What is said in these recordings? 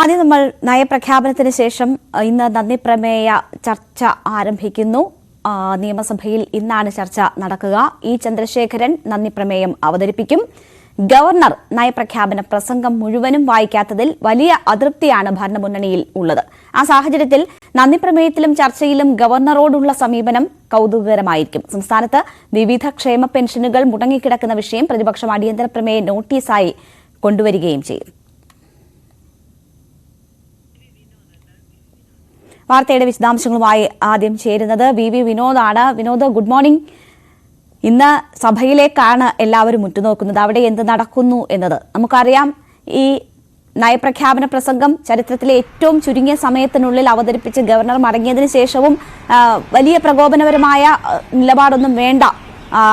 ആദ്യം നമ്മൾ നയപ്രഖ്യാപനത്തിന് ശേഷം ഇന്ന് നന്ദി പ്രമേയ ചർച്ച ആരംഭിക്കുന്നു. നിയമസഭയിൽ ഇന്നാണ് ചർച്ച നടക്കുക. ഇ ചന്ദ്രശേഖരൻ നന്ദി പ്രമേയം അവതരിപ്പിക്കും. ഗവർണർ നയപ്രഖ്യാപന പ്രസംഗം മുഴുവനും വായിക്കാത്തതിൽ വലിയ അതൃപ്തിയാണ് ഭരണമുന്നണിയിൽ ഉള്ളത്. ആ സാഹചര്യത്തിൽ നന്ദി പ്രമേയത്തിലും ചർച്ചയിലും ഗവർണറോടുള്ള സമീപനം കൗതുകകരമായിരിക്കും. സംസ്ഥാനത്ത് വിവിധ ക്ഷേമ പെൻഷനുകൾ മുടങ്ങിക്കിടക്കുന്ന വിഷയം പ്രതിപക്ഷം അടിയന്തര പ്രമേയ നോട്ടീസായി കൊണ്ടുവരികയും ചെയ്യും. വാർത്തയുടെ വിശദാംശങ്ങളുമായി ആദ്യം ചേരുന്നത് V V വിനോദാണ്. Vinod good morning. ഇന്ന് സഭയിലേക്കാണ് എല്ലാവരും ഉറ്റുനോക്കുന്നത്. അവിടെ എന്ത് നടക്കുന്നു എന്നത് നമുക്കറിയാം. ഈ നയപ്രഖ്യാപന പ്രസംഗം ചരിത്രത്തിലെ ഏറ്റവും ചുരുങ്ങിയ സമയത്തിനുള്ളിൽ അവതരിപ്പിച്ച് ഗവർണർ മടങ്ങിയതിനു ശേഷവും വലിയ പ്രകോപനപരമായ നിലപാടൊന്നും വേണ്ട.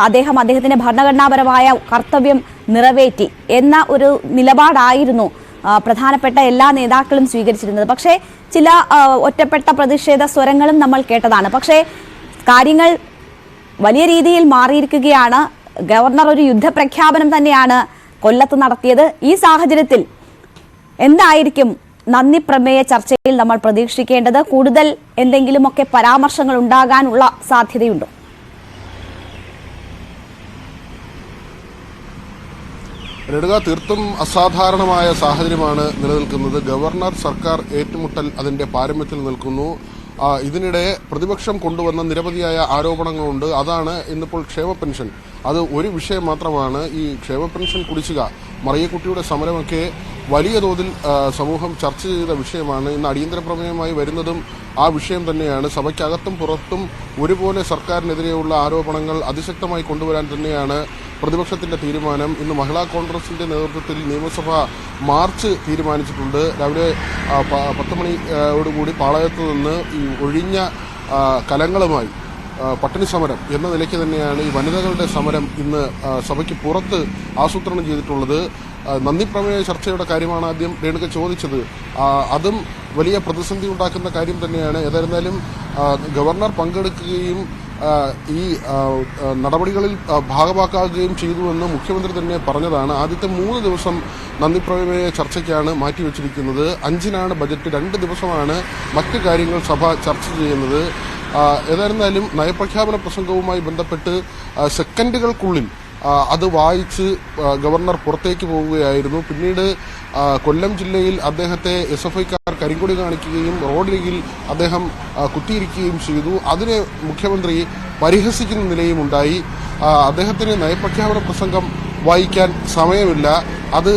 അദ്ദേഹം അദ്ദേഹത്തിന്റെ ഭരണഘടനാപരമായ കർത്തവ്യം നിറവേറ്റി എന്ന ഒരു നിലപാടായിരുന്നു പ്രധാനപ്പെട്ട എല്ലാ നേതാക്കളും സ്വീകരിച്ചിരുന്നത്. പക്ഷേ ചില ഒറ്റപ്പെട്ട പ്രതിഷേധ സ്വരങ്ങളും നമ്മൾ കേട്ടതാണ്. പക്ഷേ കാര്യങ്ങൾ വലിയ രീതിയിൽ മാറിയിരിക്കുകയാണ്. ഗവർണർ ഒരു യുദ്ധപ്രഖ്യാപനം തന്നെയാണ് കൊല്ലത്ത് നടത്തിയത്. ഈ സാഹചര്യത്തിൽ എന്തായിരിക്കും നന്ദി പ്രമേയ ചർച്ചയിൽ നമ്മൾ പ്രതീക്ഷിക്കേണ്ടത്? കൂടുതൽ എന്തെങ്കിലുമൊക്കെ പരാമർശങ്ങൾ ഉണ്ടാകാനുള്ള സാധ്യതയുണ്ടോ? രേണുക തീർത്തും അസാധാരണമായ സാഹചര്യമാണ് നിലനിൽക്കുന്നത്. ഗവർണർ സർക്കാർ ഏറ്റുമുട്ടൽ അതിന്റെ പാരമ്യത്തിൽ നിൽക്കുന്നു. ഇതിനിടെ പ്രതിപക്ഷം കൊണ്ടുവന്ന നിരവധിയായ ആരോപണങ്ങളുണ്ട്. അതാണ് ഇന്നിപ്പോൾ ക്ഷേമ പെൻഷൻ. അത് ഒരു വിഷയം മാത്രമാണ്. ഈ ക്ഷേമ പെൻഷൻ കുടിശ്ശിക മറിയക്കുട്ടിയുടെ സമരമൊക്കെ വലിയ തോതിൽ സമൂഹം ചർച്ച ചെയ്ത വിഷയമാണ്. ഇന്ന് അടിയന്തര പ്രമേയമായി വരുന്നതും ആ വിഷയം തന്നെയാണ്. സഭയ്ക്കകത്തും പുറത്തും ഒരുപോലെ സർക്കാരിനെതിരെയുള്ള ആരോപണങ്ങൾ അതിശക്തമായി കൊണ്ടുവരാൻ തന്നെയാണ് പ്രതിപക്ഷത്തിന്റെ തീരുമാനം. ഇന്ന് മഹിളാ കോൺഗ്രസിന്റെ നേതൃത്വത്തിൽ നിയമസഭ മാർച്ച് തീരുമാനിച്ചിട്ടുണ്ട്. രാവിലെ പത്ത് മണിയോടുകൂടി പാളയത്ത് നിന്ന് ഈ ഒഴിഞ്ഞ കലങ്ങളുമായി പട്ടിണി സമരം എന്ന നിലയ്ക്ക് തന്നെയാണ് ഈ വനിതകളുടെ സമരം ഇന്ന് സഭയ്ക്ക് പുറത്ത് ആസൂത്രണം ചെയ്തിട്ടുള്ളത്. നന്ദി പ്രമേയ ചർച്ചയുടെ കാര്യമാണ് ആദ്യം രേണുക ചോദിച്ചത്. അതും വലിയ പ്രതിസന്ധി ഉണ്ടാക്കുന്ന കാര്യം തന്നെയാണ്. ഏതായിരുന്നാലും ഗവർണർ പങ്കെടുക്കുകയും ഈ നടപടികളിൽ ഭാഗമാക്കുകയും ചെയ്തുവെന്ന് മുഖ്യമന്ത്രി തന്നെ പറഞ്ഞതാണ്. ആദ്യത്തെ മൂന്ന് ദിവസം നന്ദി പ്രമേയ ചർച്ചയ്ക്കാണ് മാറ്റിവെച്ചിരിക്കുന്നത്. അഞ്ചിനാണ് ബജറ്റ് രണ്ട് ദിവസമാണ് മറ്റ് കാര്യങ്ങൾ സഭ ചർച്ച ചെയ്യുന്നത്. ഏതായിരുന്നാലും നയപ്രഖ്യാപന പ്രസംഗവുമായി ബന്ധപ്പെട്ട് സെക്കൻഡുകൾക്കുള്ളിൽ അത് വായിച്ച് ഗവർണർ പുറത്തേക്ക് പോവുകയായിരുന്നു. പിന്നീട് കൊല്ലം ജില്ലയിൽ അദ്ദേഹത്തെ എസ് എഫ് ഐക്കാർ കരിങ്കൊടി കാണിക്കുകയും റോഡരികിൽ അദ്ദേഹം കുത്തിയിരിക്കുകയും ചെയ്തു. അതിനെ മുഖ്യമന്ത്രി പരിഹസിക്കുന്ന നിലയും ഉണ്ടായി. അദ്ദേഹത്തിന് നയപ്രഖ്യാപന പ്രസംഗം വായിക്കാൻ സമയമില്ല. അത്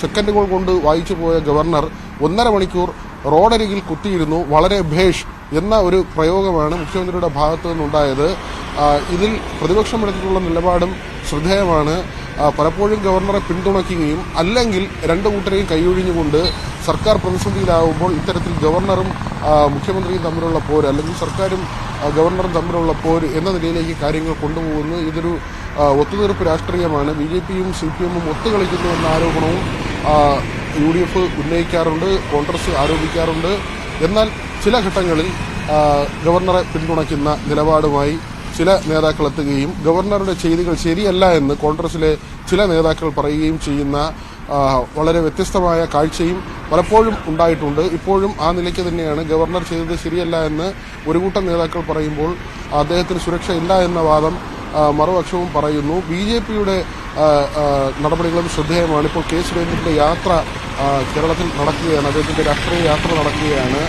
സെക്കൻഡുകൾ കൊണ്ട് വായിച്ചു പോയ ഗവർണർ ഒന്നര മണിക്കൂർ റോഡരികിൽ കുത്തിയിരുന്നു വളരെ ഭേഷ് എന്ന ഒരു പ്രയോഗമാണ് മുഖ്യമന്ത്രിയുടെ ഭാഗത്തു നിന്നുണ്ടായത്. ഇതിൽ പ്രതിപക്ഷം എടുത്തിട്ടുള്ള നിലപാടും ശ്രദ്ധേയമാണ്. പലപ്പോഴും ഗവർണറെ പിന്തുണയ്ക്കുകയും അല്ലെങ്കിൽ രണ്ടു കൂട്ടരെയും കൈയൊഴിഞ്ഞുകൊണ്ട് സർക്കാർ പ്രതിസന്ധിയിലാവുമ്പോൾ ഇത്തരത്തിൽ ഗവർണറും മുഖ്യമന്ത്രിയും തമ്മിലുള്ള പോര് അല്ലെങ്കിൽ സർക്കാരും ഗവർണറും തമ്മിലുള്ള പോര് എന്ന നിലയിലേക്ക് കാര്യങ്ങൾ കൊണ്ടുപോകുന്നു. ഇതൊരു ഒത്തുതീർപ്പ് രാഷ്ട്രീയമാണ്. ബി ജെ പിയും സി പി എമ്മും ഒത്തുകളിക്കുന്നു എന്ന ആരോപണവും യു ഡി എഫ് ഉന്നയിക്കാറുണ്ട് കോൺഗ്രസ് ആരോപിക്കാറുണ്ട്. എന്നാൽ ചില ഘട്ടങ്ങളിൽ ഗവർണറെ പിന്തുണയ്ക്കുന്ന നിലപാടുമായി ചില നേതാക്കൾ എത്തുകയും ഗവർണറുടെ ചെയ്തികൾ ശരിയല്ല എന്ന് കോൺഗ്രസിലെ ചില നേതാക്കൾ പറയുകയും ചെയ്യുന്ന വളരെ വ്യത്യസ്തമായ കാഴ്ചയും പലപ്പോഴും ഉണ്ടായിട്ടുണ്ട്. ഇപ്പോഴും ആ നിലയ്ക്ക് തന്നെയാണ് ഗവർണർ ചെയ്തത് ശരിയല്ല എന്ന് ഒരു കൂട്ടം നേതാക്കൾ പറയുമ്പോൾ അദ്ദേഹത്തിന് സുരക്ഷ ഇല്ല എന്ന വാദം മറുപക്ഷവും പറയുന്നു. ബി ജെ പിയുടെ നടപടികളും ശ്രദ്ധേയമാണ്. ഇപ്പോൾ കെ സുരേന്ദ്രന്റെ യാത്ര കേരളത്തിൽ നടക്കുകയാണ്. അദ്ദേഹത്തിന്റെ രാഷ്ട്രീയ യാത്ര നടക്കുകയാണ്.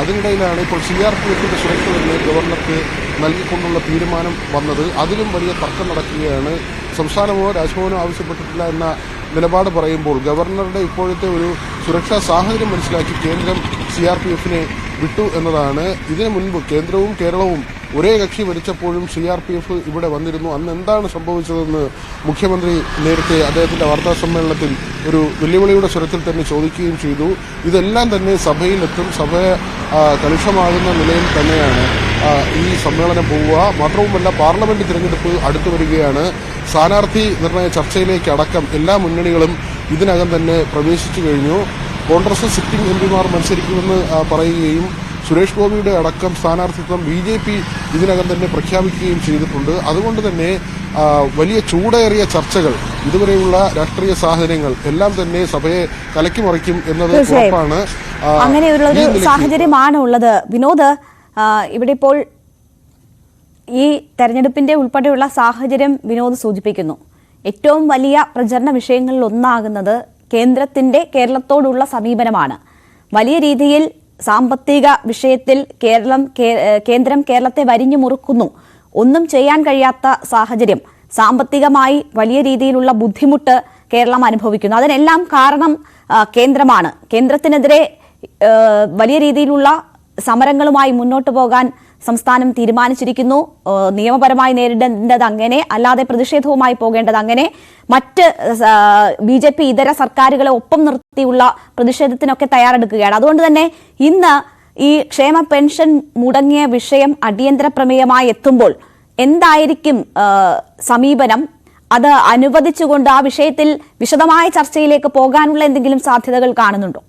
അതിനിടയിലാണ് ഇപ്പോൾ സി ആർ പി എഫിന്റെ സുരക്ഷ തന്നെ ഗവർണർക്ക് നൽകിക്കൊണ്ടുള്ള തീരുമാനം വന്നത്. അതിലും വലിയ തർക്കം നടക്കുകയാണ്. സംസ്ഥാനമോ രാജ്ഭവനോ ആവശ്യപ്പെട്ടിട്ടില്ല എന്ന നിലപാട് പറയുമ്പോൾ ഗവർണറുടെ ഇപ്പോഴത്തെ ഒരു സുരക്ഷാ സാഹചര്യം മനസ്സിലാക്കി കേന്ദ്രം സി ആർ പി എഫിനെ വിട്ടു എന്നതാണ്. ഇതിനു മുൻപ് കേന്ദ്രവും കേരളവും ഒരേ കക്ഷി ഭരിച്ചപ്പോഴും സി ആർ പി എഫ് ഇവിടെ വന്നിരുന്നു. അന്ന് എന്താണ് സംഭവിച്ചതെന്ന് മുഖ്യമന്ത്രി നേരത്തെ അദ്ദേഹത്തിന്റെ വാർത്താ സമ്മേളനത്തിൽ ഒരു വെല്ലുവിളിയുടെ സ്വരത്തിൽ തന്നെ ചോദിക്കുകയും ചെയ്തു. ഇതെല്ലാം തന്നെ സഭയിലെത്തും സഭ കലുഷമാകുന്ന നിലയിൽ തന്നെയാണ് ഈ സമ്മേളനം പോവുക. മാത്രവുമല്ല പാർലമെന്റ് തിരഞ്ഞെടുപ്പ് അടുത്തു വരികയാണ്. സ്ഥാനാർത്ഥി നിർണയ ചർച്ചയിലേക്ക് അടക്കം എല്ലാ മുന്നണികളും ഇതിനകം തന്നെ പ്രവേശിച്ചു കഴിഞ്ഞു. കോൺഗ്രസ് സിറ്റിംഗ് എം പിമാർ മത്സരിക്കുമെന്ന് പറയുകയും സുരേഷ് ഗോപിയുടെ അടക്കം സ്ഥാനാർത്ഥിത്വം ബി ജെ പി ഇതിനകം തന്നെ പ്രഖ്യാപിക്കുകയും ചെയ്തിട്ടുണ്ട്. അതുകൊണ്ട് തന്നെ വലിയ ചൂടേറിയ ചർച്ചകൾ ഇതുവരെയുള്ള രാഷ്ട്രീയ സാഹചര്യങ്ങൾ എല്ലാം തന്നെ സഭയെ കലക്കിമറിക്കും എന്നത് തീർച്ചയായും. ഉറപ്പാണ്. അങ്ങനെയുള്ള ഒരു സാഹചര്യമാണ് ഉള്ളത്. വിനോദ് ഇവിടെ ഇപ്പോൾ ഈ തെരഞ്ഞെടുപ്പിന്റെ ഉൾപ്പെടെയുള്ള സാഹചര്യം വിനോദ് സൂചിപ്പിക്കുന്നു. ഏറ്റവും വലിയ പ്രചരണ വിഷയങ്ങളിൽ ഒന്നാകുന്നത് കേന്ദ്രത്തിന്റെ കേരളത്തോടുള്ള സമീപനമാണ്. വലിയ രീതിയിൽ സാമ്പത്തിക വിഷയത്തിൽ കേരളം കേന്ദ്രം കേരളത്തെ വരിഞ്ഞു മുറുക്കുന്നു. ഒന്നും ചെയ്യാൻ കഴിയാത്ത സാഹചര്യം. സാമ്പത്തികമായി വലിയ രീതിയിലുള്ള ബുദ്ധിമുട്ട് കേരളം അനുഭവിക്കുന്നു. അതിനെല്ലാം കാരണം കേന്ദ്രമാണ്. കേന്ദ്രത്തിനെതിരെ വലിയ രീതിയിലുള്ള സമരങ്ങളുമായി മുന്നോട്ട് പോകാൻ സംസ്ഥാനം തീരുമാനിച്ചിരിക്കുന്നു. നിയമപരമായി നേരിടേണ്ടത് അങ്ങനെ അല്ലാതെ പ്രതിഷേധവുമായി പോകേണ്ടത് അങ്ങനെ. മറ്റ് ബി ജെ പി ഇതര സർക്കാരുകളെ ഒപ്പം നിർത്തിയുള്ള പ്രതിഷേധത്തിനൊക്കെ തയ്യാറെടുക്കുകയാണ്. അതുകൊണ്ട് തന്നെ ഇന്ന് ഈ ക്ഷേമ പെൻഷൻ മുടങ്ങിയ വിഷയം അടിയന്തര പ്രമേയമായി എത്തുമ്പോൾ എന്തായിരിക്കും സമീപനം? അത് അനുവദിച്ചുകൊണ്ട് ആ വിഷയത്തിൽ വിശദമായ ചർച്ചയിലേക്ക് പോകാനുള്ള എന്തെങ്കിലും സാധ്യതകൾ കാണുന്നുണ്ടോ?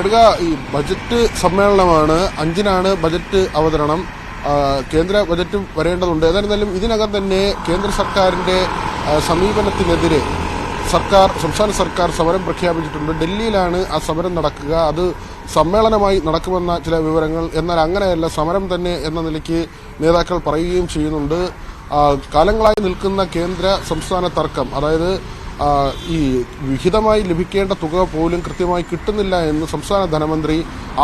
എടുക ഈ ബജറ്റ് സമ്മേളനമാണ്. അഞ്ചിനാണ് ബജറ്റ് അവതരണം. കേന്ദ്ര ബജറ്റ് വരേണ്ടതുണ്ട്. ഏതായിരുന്നാലും ഇതിനകം തന്നെ കേന്ദ്ര സർക്കാരിന്റെ സമീപനത്തിനെതിരെ സർക്കാർ സംസ്ഥാന സർക്കാർ സമരം പ്രഖ്യാപിച്ചിട്ടുണ്ട്. ഡൽഹിയിലാണ് ആ സമരം നടക്കുക. അത് സമ്മേളനമായി നടക്കുമെന്ന ചില വിവരങ്ങൾ. എന്നാൽ അങ്ങനെയല്ല സമരം തന്നെ എന്ന നിലയ്ക്ക് നേതാക്കൾ പറയുകയും ചെയ്യുന്നുണ്ട്. കാലങ്ങളായി നിൽക്കുന്ന കേന്ദ്ര സംസ്ഥാന തർക്കം അതായത് ഈ വിഹിതമായി ലഭിക്കേണ്ട തുക പോലും കൃത്യമായി കിട്ടുന്നില്ല എന്ന് സംസ്ഥാന ധനമന്ത്രി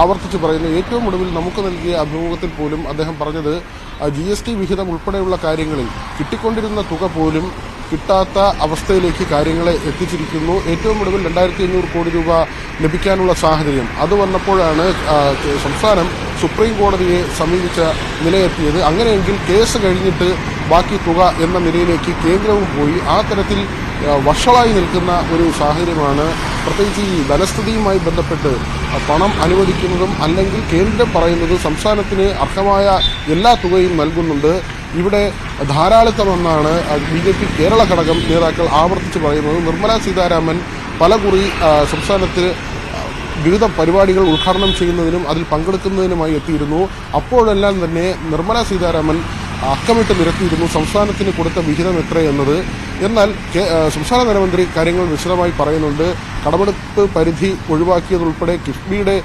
ആവർത്തിച്ച് പറയുന്നു. ഏറ്റവും ഒടുവിൽ നമുക്ക് നൽകിയ അഭിമുഖത്തിൽ പോലും അദ്ദേഹം പറഞ്ഞത് ജി എസ് ടി വിഹിതം ഉൾപ്പെടെയുള്ള കാര്യങ്ങളിൽ കിട്ടിക്കൊണ്ടിരുന്ന തുക പോലും കിട്ടാത്ത അവസ്ഥയിലേക്ക് കാര്യങ്ങളെ എത്തിച്ചിരിക്കുന്നു. ഏറ്റവും ഒടുവിൽ രണ്ടായിരത്തി അഞ്ഞൂറ് കോടി രൂപ ലഭിക്കാനുള്ള സാഹചര്യം. അത് വന്നപ്പോഴാണ് സംസ്ഥാനം സുപ്രീം കോടതിയെ സമീപിച്ച നിലയെത്തിയത്. അങ്ങനെയെങ്കിൽ കേസ് കഴിഞ്ഞിട്ട് ബാക്കി തുക എന്ന നിലയിലേക്ക് കേന്ദ്രവും പോയി. ആ തരത്തിൽ വഷളായി നിൽക്കുന്ന ഒരു സാഹചര്യമാണ്. പ്രത്യേകിച്ച് ഈ ധനസ്ഥിതിയുമായി ബന്ധപ്പെട്ട് പണം അനുവദിക്കുന്നതും അല്ലെങ്കിൽ കേന്ദ്രം പറയുന്നത് സംസ്ഥാനത്തിന് അർഹമായ എല്ലാ തുകയും നൽകുന്നുണ്ട്. ഇവിടെ ധാരാളിത്തമെന്നാണ് ബി ജെ പി കേരള ഘടകം നേതാക്കൾ ആവർത്തിച്ച് പറയുന്നത്. നിർമ്മലാ സീതാരാമൻ പല കുറി സംസ്ഥാനത്ത് വിവിധ പരിപാടികൾ ഉദ്ഘാടനം ചെയ്യുന്നതിനും അതിൽ പങ്കെടുക്കുന്നതിനുമായി എത്തിയിരുന്നു. അപ്പോഴെല്ലാം തന്നെ നിർമ്മലാ സീതാരാമൻ അക്കമിട്ട് നിരത്തിയിരുന്നു. സംസ്ഥാനത്തിന് കൊടുത്ത വിഹിതം എത്രയെന്നത്? എന്നാൽ സംസ്ഥാന ധനമന്ത്രി കാര്യങ്ങൾ വിശദമായി പറയുന്നുണ്ട്. കടമെടുപ്പ് പരിധി ഒഴിവാക്കിയതുൾപ്പെടെ കിഫ്ബിയുടെ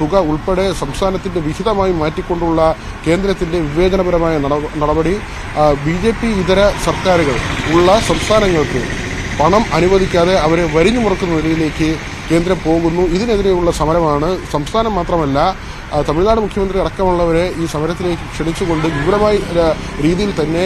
തുക ഉൾപ്പെടെ സംസ്ഥാനത്തിന്റെ വിഹിതമായി മാറ്റിക്കൊണ്ടുള്ള കേന്ദ്രത്തിന്റെ വിവേചനപരമായ നടപടി ബി ജെ പി ഇതര സർക്കാരുകൾ ഉള്ള സംസ്ഥാനങ്ങൾക്ക് പണം അനുവദിക്കാതെ അവരെ വരിഞ്ഞു മുറുക്കുന്ന നിലയിലേക്ക് കേന്ദ്രം പോകുന്നു. ഇതിനെതിരെയുള്ള സമരമാണ് സംസ്ഥാനം മാത്രമല്ല തമിഴ്നാട് മുഖ്യമന്ത്രി അടക്കമുള്ളവരെ ഈ സമരത്തിലേക്ക് ക്ഷണിച്ചുകൊണ്ട് വിപുലമായ രീതിയിൽ തന്നെ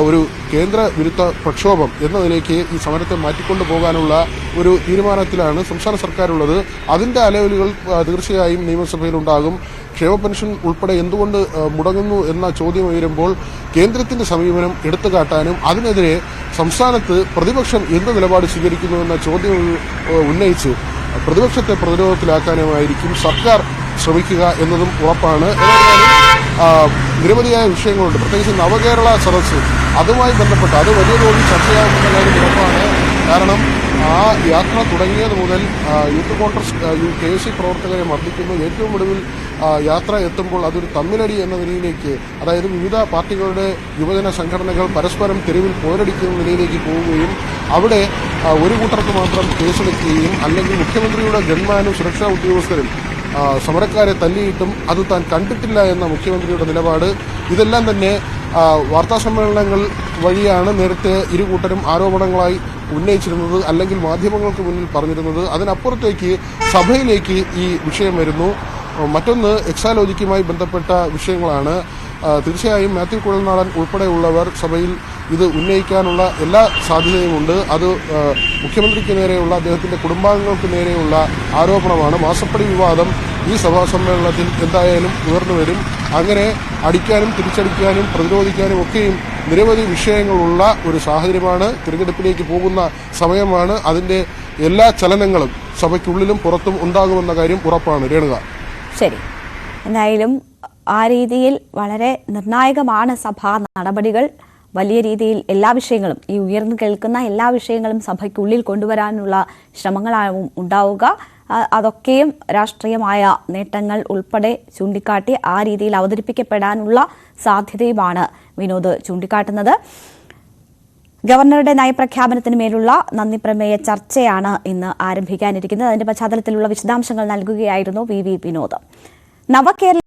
ഒരു കേന്ദ്ര വിരുദ്ധ പ്രക്ഷോഭം എന്ന നിലയ്ക്ക് ഈ സമരത്തെ മാറ്റിക്കൊണ്ടു പോകാനുള്ള ഒരു തീരുമാനത്തിലാണ് സംസ്ഥാന സർക്കാരുള്ളത്. അതിന്റെ അലവലുകൾ തീർച്ചയായും നിയമസഭയിലുണ്ടാകും ക്ഷേമ പെൻഷൻ ഉൾപ്പെടെ എന്തുകൊണ്ട് മുടങ്ങുന്നു എന്ന ചോദ്യം ഉയരുമ്പോൾ കേന്ദ്രത്തിന്റെ സമീപനം എടുത്തു കാട്ടാനും അതിനെതിരെ സംസ്ഥാനത്ത് പ്രതിപക്ഷം എന്ത് നിലപാട് സ്വീകരിക്കുന്നു എന്ന ചോദ്യം ഉന്നയിച്ച് പ്രതിപക്ഷത്തെ പ്രതിരോധത്തിലാക്കാനുമായിരിക്കും സർക്കാർ ശ്രമിക്കുക എന്നതും ഉറപ്പാണ്. നിരവധിയായ വിഷയങ്ങളുണ്ട്. പ്രത്യേകിച്ച് നവകേരള സദസ്സ് അതുമായി ബന്ധപ്പെട്ട് അത് വലിയ തോതിൽ ചർച്ചയാകുന്ന കാര്യം ഉറപ്പാണ്. കാരണം ആ യാത്ര തുടങ്ങിയത് മുതൽ യൂത്ത് കോൺഗ്രസ് കെ സി പ്രവർത്തകരെ മർദ്ദിക്കുന്നു. ഏറ്റവും ഒടുവിൽ യാത്ര എത്തുമ്പോൾ അതൊരു തമ്മിലടി എന്ന നിലയിലേക്ക് അതായത് വിവിധ പാർട്ടികളുടെ യുവജന സംഘടനകൾ പരസ്പരം തെരുവിൽ പോരടിക്കുന്ന നിലയിലേക്ക് പോവുകയും അവിടെ ഒരു കൂട്ടർക്ക് മാത്രം കേസെടുക്കുകയും അല്ലെങ്കിൽ മുഖ്യമന്ത്രിയുടെ ഗൺമാനും സുരക്ഷാ ഉദ്യോഗസ്ഥരും സമരക്കാരെ തല്ലിയിട്ടും അത് താൻ കണ്ടിട്ടില്ല എന്ന മുഖ്യമന്ത്രിയുടെ നിലപാട്. ഇതെല്ലാം തന്നെ വാർത്താസമ്മേളനങ്ങൾ വാർത്താ സമ്മേളനങ്ങൾ വഴിയാണ് നേരത്തെ ഇരുകൂട്ടരും ആരോപണങ്ങളായി ഉന്നയിച്ചിരുന്നത് അല്ലെങ്കിൽ മാധ്യമങ്ങൾക്ക് മുന്നിൽ പറഞ്ഞിരുന്നത്. അതിനപ്പുറത്തേക്ക് സഭയിലേക്ക് ഈ വിഷയം വരുന്നു. മറ്റൊന്ന് എക്സാലോജിക്കുമായി ബന്ധപ്പെട്ട വിഷയങ്ങളാണ്. തീർച്ചയായും മാത്യു കുഴൽനാടൻ ഉൾപ്പെടെയുള്ളവർ സഭയിൽ ഇത് ഉന്നയിക്കാനുള്ള എല്ലാ സാധ്യതയുമുണ്ട്. അത് മുഖ്യമന്ത്രിക്ക് നേരെയുള്ള അദ്ദേഹത്തിന്റെ കുടുംബാംഗങ്ങൾക്ക് നേരെയുള്ള ആരോപണമാണ്. മാസപ്പടി വിവാദം ഈ സഭാ സമ്മേളനത്തിൽ എന്തായാലും ഉയർന്നു വരും. അങ്ങനെ അടിക്കാനും തിരിച്ചടിക്കാനും പ്രതിരോധിക്കാനും ഒക്കെയും നിരവധി വിഷയങ്ങളുള്ള ഒരു സാഹചര്യമാണ്. തിരഞ്ഞെടുപ്പിലേക്ക് പോകുന്ന സമയമാണ്. അതിന്റെ എല്ലാ ചലനങ്ങളും സഭയ്ക്കുള്ളിലും പുറത്തും ഉണ്ടാകുമെന്ന കാര്യം ഉറപ്പാണ്. രേണുക. ശരി. എന്തായാലും ആ രീതിയിൽ വളരെ നിർണായകമാണ് സഭാ നടപടികൾ. വലിയ രീതിയിൽ എല്ലാ വിഷയങ്ങളും ഈ ഉയർന്നു കേൾക്കുന്ന എല്ലാ വിഷയങ്ങളും സഭയ്ക്കുള്ളിൽ കൊണ്ടുവരാനുള്ള ശ്രമങ്ങളാവും ഉണ്ടാവുക. അതൊക്കെയും രാഷ്ട്രീയമായ നേട്ടങ്ങൾ ഉൾപ്പെടെ ചൂണ്ടിക്കാട്ടി ആ രീതിയിൽ അവതരിപ്പിക്കപ്പെടാനുള്ള സാധ്യതയുമാണ് വിനോദ് ചൂണ്ടിക്കാട്ടുന്നത്. ഗവർണറുടെ നയപ്രഖ്യാപനത്തിന് മേലുള്ള നന്ദി പ്രമേയ ചർച്ചയാണ് ഇന്ന് ആരംഭിക്കാനിരിക്കുന്നത്. അതിന്റെ പശ്ചാത്തലത്തിലുള്ള വിശദാംശങ്ങൾ നൽകുകയായിരുന്നു വി വി വിനോദ്. നവകേരള